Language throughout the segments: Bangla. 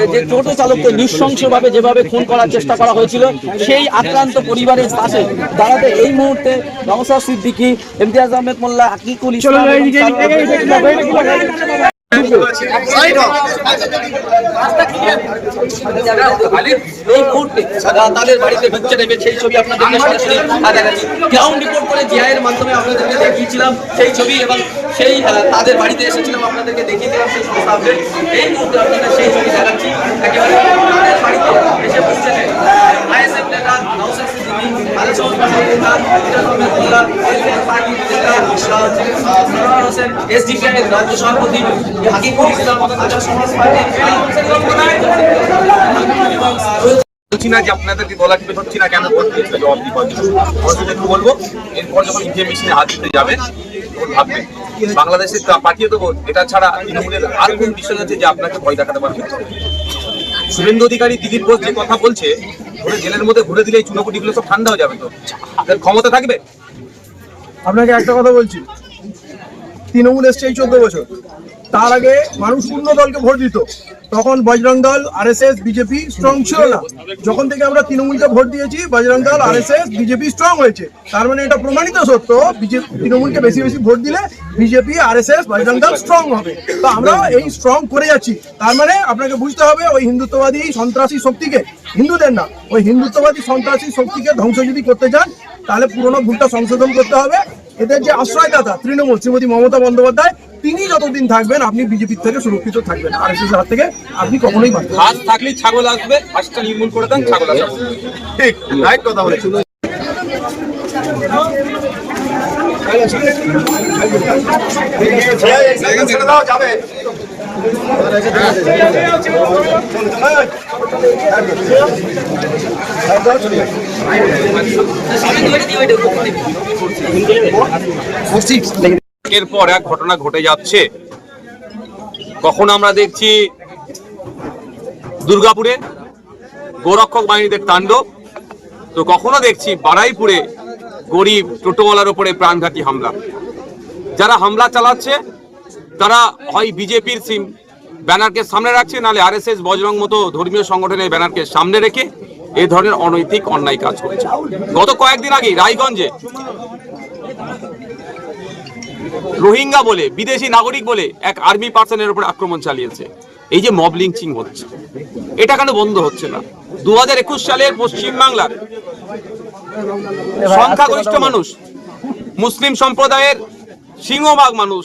এই যে টোটো চালককে নৃশংসভাবে যেভাবে খুন করার চেষ্টা করা হয়েছিল, সেই আক্রান্ত পরিবারের পাশে দাঁড়াতে এই মুহূর্তে নমসার সিদ্দিকী, ইমতিয়াজ আহমেদ মোল্লা, আকিকুল তাদের বাড়িতে ঢুকছে নেবে সেই ছবি আপনাদের গ্রাউন্ড করে জিআইয়ের মাধ্যমে আপনাদেরকে দেখিয়েছিলাম সেই ছবি এবং সেই তাদের বাড়িতে এসেছিলাম আপনাদেরকে দেখিয়ে দিলাম সেই সমস্ত এই মুহূর্তে আপনাদের সেই ছবি দেখাচ্ছি একেবারে তাদের বাড়িতে এসে পৌঁছেছে আইএসএফ নেতা নওশাদ সিদ্দিকী আল সৌদ বাসার নেতা ইমতিয়াজ আহমেদ মোল্লা এলএফ পার্টির নেতা আহ, সরোয়ার গলা বাংলাদেশে পাঠিয়ে দেবো এটা ছাড়া তৃণমূলের আর কোন বিষয় আছে যে আপনাকে ভয় দেখাতে পারবে শুভেন্দু অধিকারী ঘোষ যে কথা বলছে জেলের মধ্যে ঘুরে দিলে এই চুনোপুটিগুলো সব ঠান্ডা হয়ে যাবে তো। ক্ষমতা থাকবে? আপনাকে একটা কথা বলছি। তৃণমূল এসছে এই চোদ্দ বছর। তার আগে মানুষ শূন্য দলকে ভোট দিত। তখন বজরং দল, আরএসএস, বিজেপি স্ট্রং ছিল না। যখন থেকে আমরা তৃণমূলকে ভোট দিয়েছি, বজরং দল, আরএসএস, বিজেপি স্ট্রং হয়েছে। তার মানে এটা প্রমাণিত সত্য, বিজেপি, তৃণমূলকে বেশি বেশি ভোট দিলে BJP, RSS, Bajrang Dal strong হবে। তো আমরা এই স্ট্রং করে যাচ্ছি। তার মানে আপনাকে বুঝতে হবে, ওই হিন্দুত্ববাদী সন্ত্রাসী শক্তিকে, হিন্দুদের না, ওই হিন্দুত্ববাদী সন্ত্রাসী শক্তিকে ধ্বংস যদি করতে চান তাহলে পুরনো ভুলটা সংশোধন করতে হবে। এদের যে আশ্রয়দাতা তৃণমূল শ্রীমতী মমতা বন্দ্যোপাধ্যায় তিনি যতদিন থাকবেন আপনি বিজেপির থেকে সুরক্ষিত থাকবেন। আর এস হাত থেকে আপনি কখনোই। হাত থাকলেই ছাগল আসবে হাঁসটা নির্মূল করে দেন ছাগল আসবে। ঠিক রাইট কথা এরপর এক ঘটনা ঘটে যাচ্ছে। কখন আমরা দেখছি দুর্গাপুরে গোরক্ষক বাহিনীদের তাণ্ডব? তো কখনো দেখছি বারাইপুরে গরিব টোটোওয়ালার উপরে প্রাণঘাতী হামলা। যারা হামলা চালাচ্ছে তারা হয় বিজেপির সিম। ব্যানারকে সামনে রাখছে, নাহলে আরএসএস বজরং মতো ধর্মীয় সংগঠনের ব্যানারকে সামনে রেখে এই ধরনের অনৈতিক, অন্যায় কাজ করছে। গত কয়েকদিন আগেই রায়গঞ্জে রোহিঙ্গা বলে, বিদেশি নাগরিক বলে এক আর্মি পার্সনের উপর আক্রমণ চালিয়েছে। এই যে মব লিঞ্চিং হচ্ছে, এটা কেন বন্ধ হচ্ছে না? দু হাজার একুশ সালের পশ্চিম বাংলার সংখ্যাগরিষ্ঠ মানুষ, মুসলিম সম্প্রদায়ের সিংহভাগ মানুষ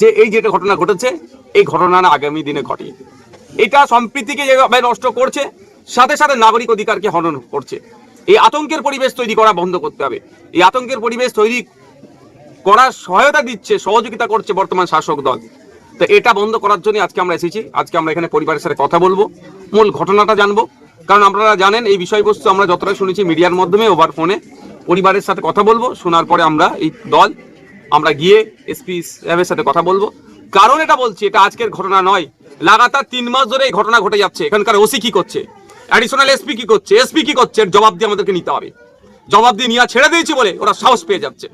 যে এই যেটা ঘটনা ঘটেছে, এই ঘটনা আগামী দিনে ঘটে। এটা সম্প্রীতিকে যেভাবে নষ্ট করছে, সাথে সাথে নাগরিক অধিকারকে হনন করছে। এই আতঙ্কের পরিবেশ তৈরি করা বন্ধ করতে হবে। এই আতঙ্কের পরিবেশ তৈরি করার সহায়তা দিচ্ছে, সহযোগিতা করছে বর্তমান শাসক দল। তো এটা বন্ধ করার জন্য আজকে আমরা এসেছি। আজকে আমরা এখানে পরিবারের সাথে কথা বলব, মূল ঘটনাটা জানব। কারণ আপনারা জানেন, এই বিষয়বস্তু আমরা যতটা শুনেছি মিডিয়ার মাধ্যমে ওভার ফোনে পরিবারের সাথে কথা বলব, শোনার পরে আমরা এই দল আমরা গিয়ে এসপি সাহেবের সাথে কথা বলব। কারণ এটা বলছি, এটা আজকের ঘটনা নয়। লাগাতার তিন মাস ধরে এই ঘটনা ঘটে যাচ্ছে। এখানকার ওসি কি করছে? অ্যাডিশনাল এসপি কি করছে? এসপি কি করছে? জবাব দিয়ে আমাদেরকে নিতে হবে। জবাব দিয়ে নিয়ে ছেড়ে দিয়েছি বলে ওরা সাহস পেয়ে যাচ্ছে।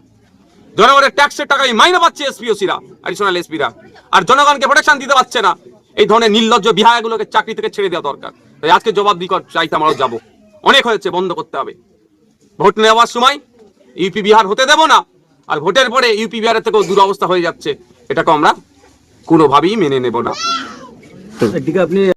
জনগণের ট্যাক্সের টাকায় মাইনে পাচ্ছে এসপি এসপিওসিরা অ্যাডিশনাল এসপিরা আর জনগণকে প্রোটেকশন দিতে পারছে না। এই ধরনের নির্লজ্জ বিহায়গুলোকে চাকরি থেকে ছেড়ে দেওয়া দরকার। তাই আজকে জবাব দিকর চাইতে আমরাও যাব। অনেক হয়েছে, বন্ধ করতে হবে। ভোট নেওয়ার সময় ইউপি বিহার হতে দেব না। আর ভোটের পরে ইউপি বিহারের থেকেও দুরবস্থা হয়ে যাচ্ছে। এটাকে আমরা কোনোভাবেই মেনে নেব না। আপনি